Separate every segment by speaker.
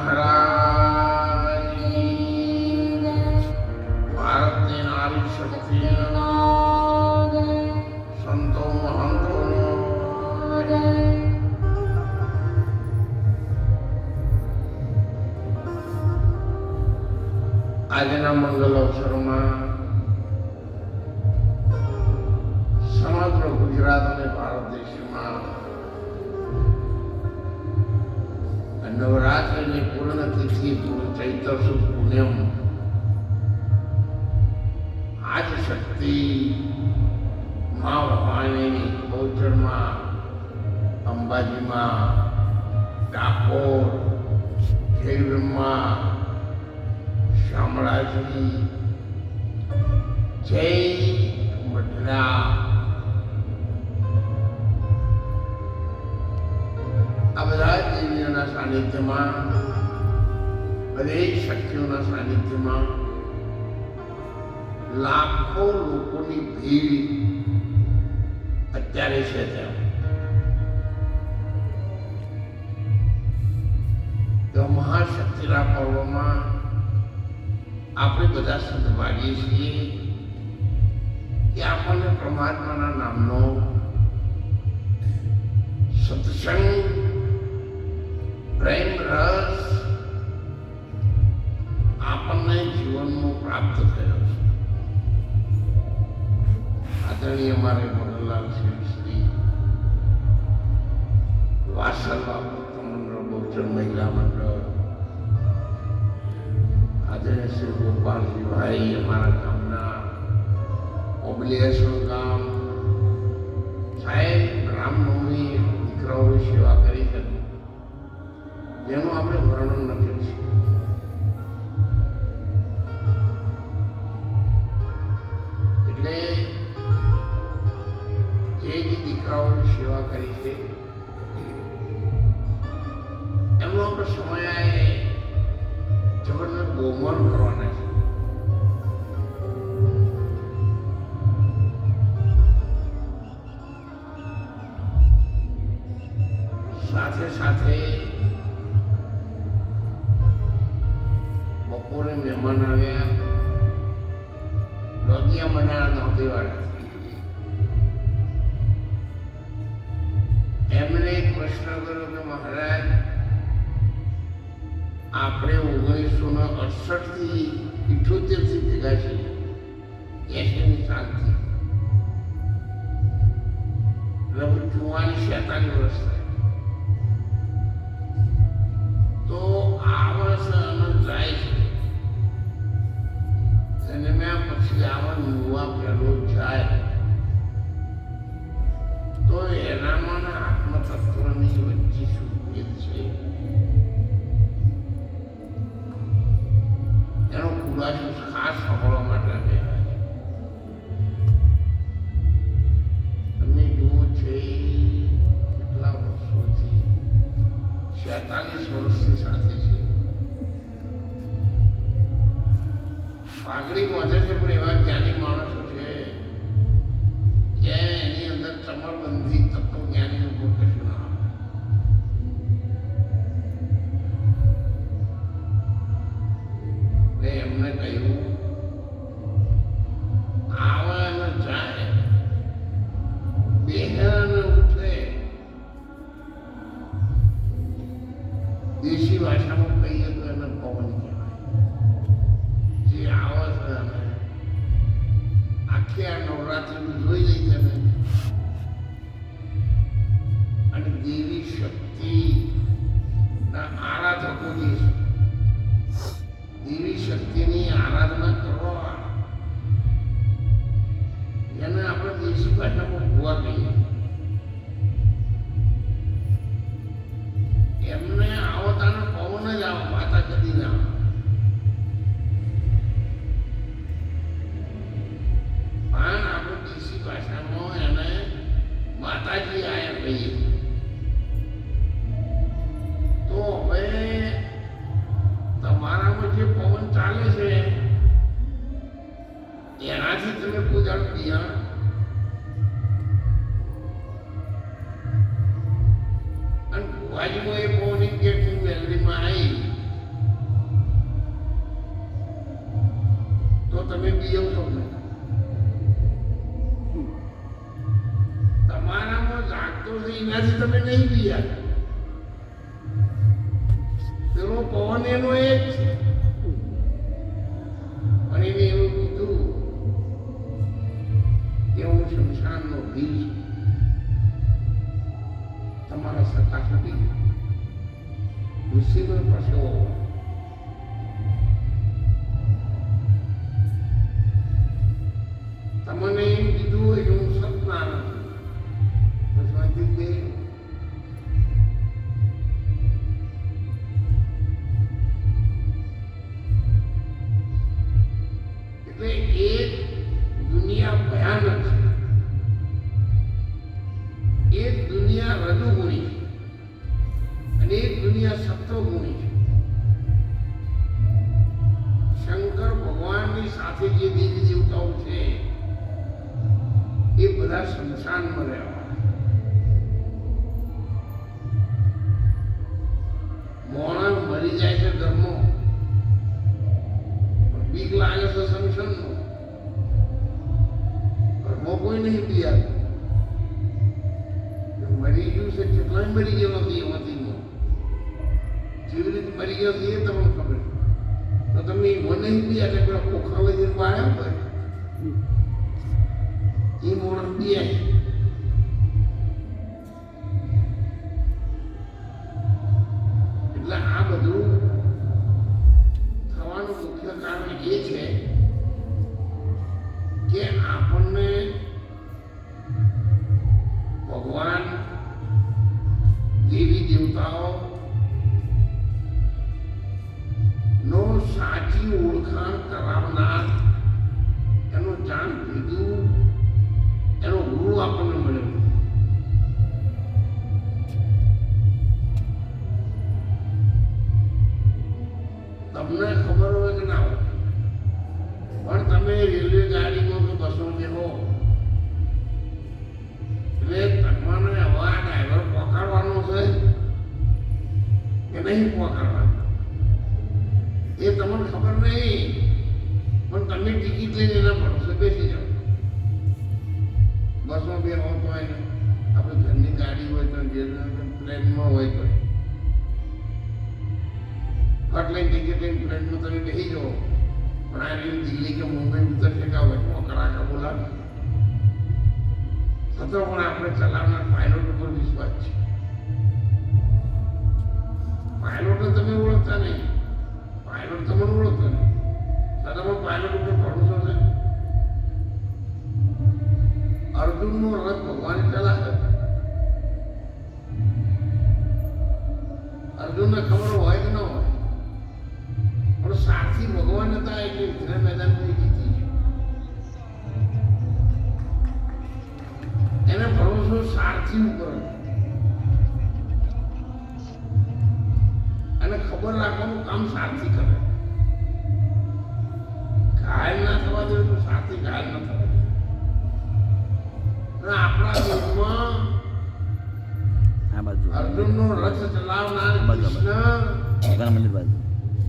Speaker 1: રામદેવજી આ બધા દેવીઓના સાનિધ્યમાં દરેક શક્તિઓના સાનિધ્યમાં લાખો લોકોની ભીડ અત્યારે છે ત્યાં તો મહાશક્તિના પર્વમાં આપણે બધા સદભાગીએ છીએ કે આપણને પરમાત્માના નામનો સત્સંગ પ્રેમ રસ આપણને જીવનમાં પ્રાપ્ત થયો છે આદરણીય મારે મનોલાલ શ્રી વાસલવા મંડળ બહુજન મહિલા મંડળ આદરણીય શ્રી ગોપાલજીભાઈ અમારા ગામના ઓબલિયેશ્વર ગામ સાહેબ રામનવમી દીકરાઓની સેવા કરી જેનું આપણે વર્ણન ન કરી ઇઠોતેરથી ભેગા છીએ એસીની શાંતિ લગભગ ચુમ્માલીસ છેતાલીસ વર્ષ થાય તો આ વર્ષ અનંત જાય છે અને મેં પછી આવા યુવા પહેલો જાય તો એનામાં આત્મતત્વની વચ્ચે શું ભેદ છે? એનો ખુલાસો કહીએ તો હવે તમારામાં જે પવન ચાલે છે એનાથી તમે પૂજાનું ધ્યાન નહીં બી એટલે પેલા ખોખા લઈને પાડ્યા હોય. એ મોણ પીએ એટલે આ બધું કે નહીં પહોંચાડવા એ તમને ખબર નહીં, પણ તમે ટિકિટ લઈને એના ભરોસે બેસી જાઓ. બસમાં બે હોત હોય ને, આપણે ઘરની ગાડી હોય તો પ્લેનમાં હોય તો. ફટ ટિકિટ લઈને પ્લેનમાં તમે બેસી જાઓ. પણ આ રહ્યું દિલ્હી કે મુંબઈ ઉતરશે કે હોય પકડા કે બોલાવે છતાં પણ આપણે ચલાવનાર પાયલોટ ઉપર વિશ્વાસ છે. પાયલોટને તમે ઓળખતા નહીં પાયલોટ તમને ઓળખતો નહીં તમે પાયલોટ ઉપર ભરોસો છે અર્જુનનો રથ ભગવાને ચલાવે અર્જુનને ખબર હોય કે ન હોય, પણ સાથી ભગવાન હતા એટલે યુદ્ધના મેદાન એ જીતી. એને ભરોસો સારથી ઉપર હતો. ખબર રાખવાનું કામ સારથી કરે. ઘાયલ ના થવા જોઈએ તો સાથી ઘાયલ ના થવા જોઈએ. આપણા દેશમાં અર્જુનનો રથ ચલાવનાર કૃષ્ણ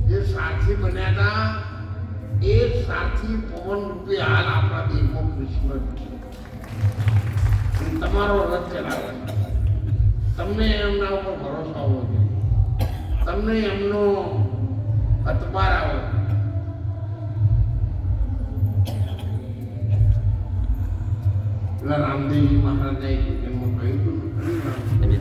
Speaker 1: જે સાથી બન્યા હતા એ સાથી પવન રૂપે હાલ આપણા દેશમાં કૃષ્ણ તમારો રથ ચલાવે. તમને એમના ઉપર ભરોસો હોવો જોઈએ. તમને એમનો અતબાર આવો. રામદેવજી મહારાજે એમાં કહ્યું હતું ને,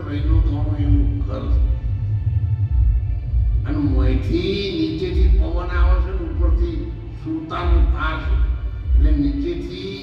Speaker 1: વહેલું કોણ એવું ઘર અને મોંથી નીચેથી પવન આવે છે ઉપરથી સુલતાન તાર એટલે નીચેથી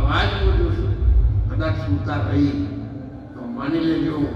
Speaker 1: અવાજ બોલું છું. કદાચ સુતા રહી તો માની લેજો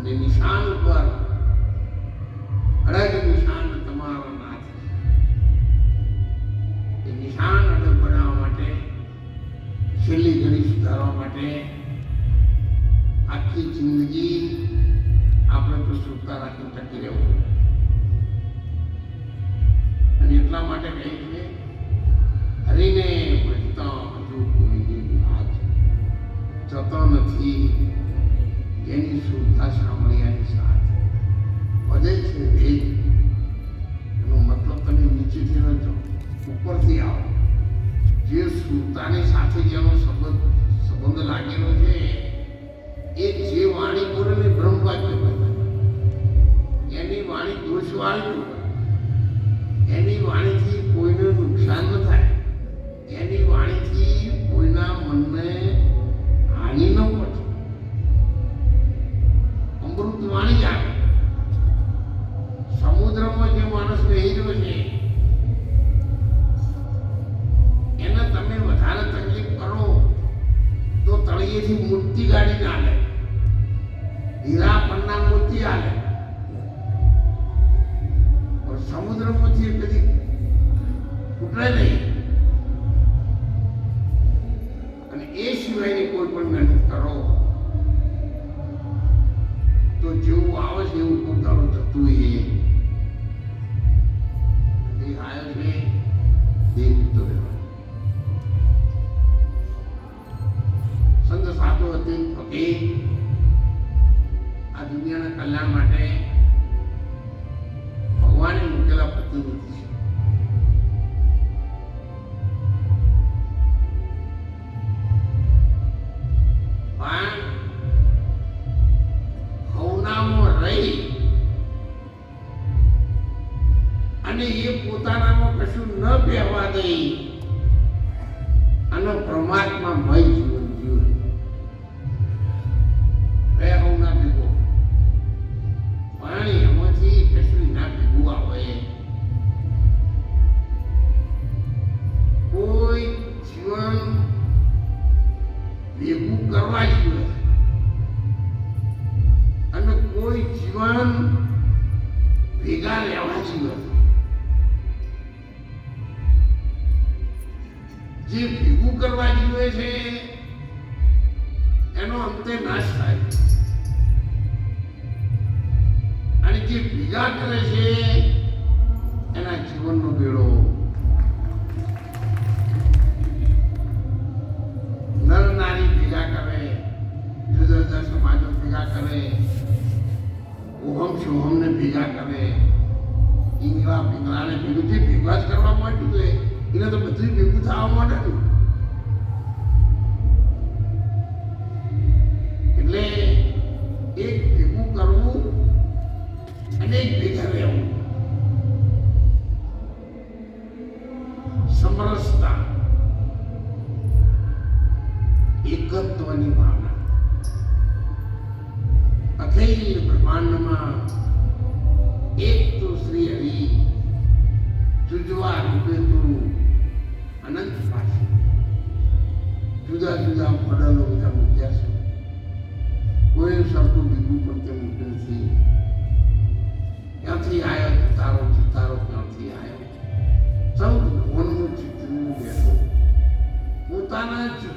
Speaker 1: અને નિશાન ઉપર, અડગ નિશાન તમારો નાથ એ નિશાન અડગ બનાવવા માટે, છેલ્લી ઘડી સુધારવા માટે આખી જિંદગી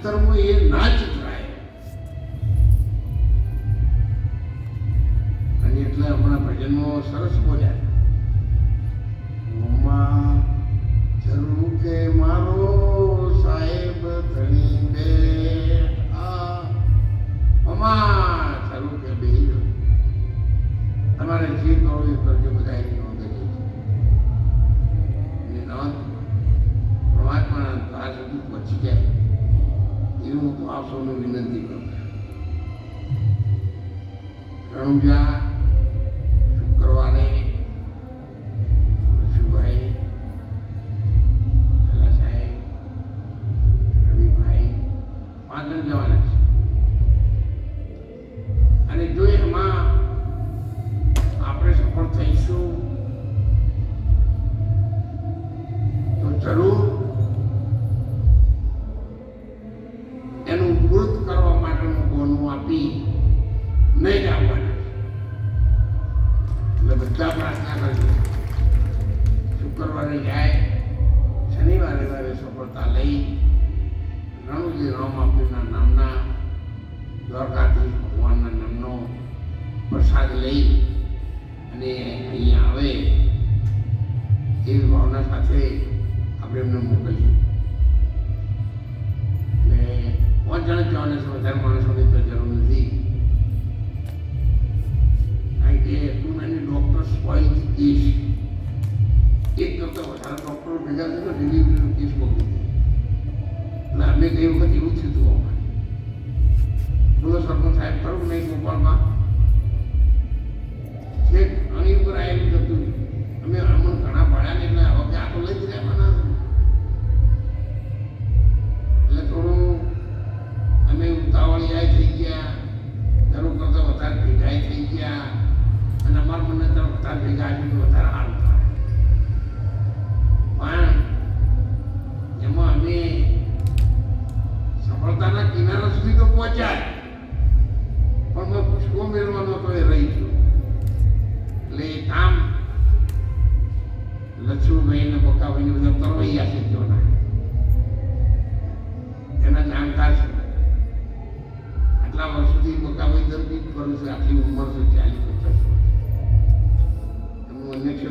Speaker 1: પોતાના ચિત્રમાં એ જવાના છે.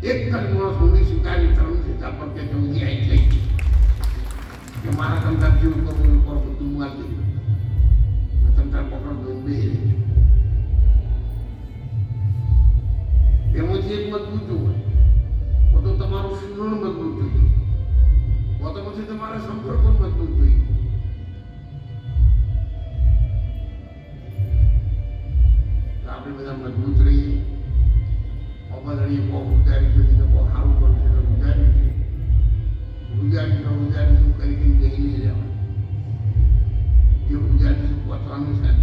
Speaker 1: એક કલમો સોની સ્વીકારી ત્રણ સીતા પર કે જંગી આવી થઈ કે મારા તમતા જીવ તો હું પર બધું મારી દીધું તમતા પકડ દઉં બે એમાંથી એક મજબૂત હોય. તો તમારું સુરણ મજબૂત જોઈએ તો પછી તમારા સંપર્કો મજબૂત જોઈએ આપણે બધા મજબૂત kuhimiza ya kujaribu kuwatoa Musa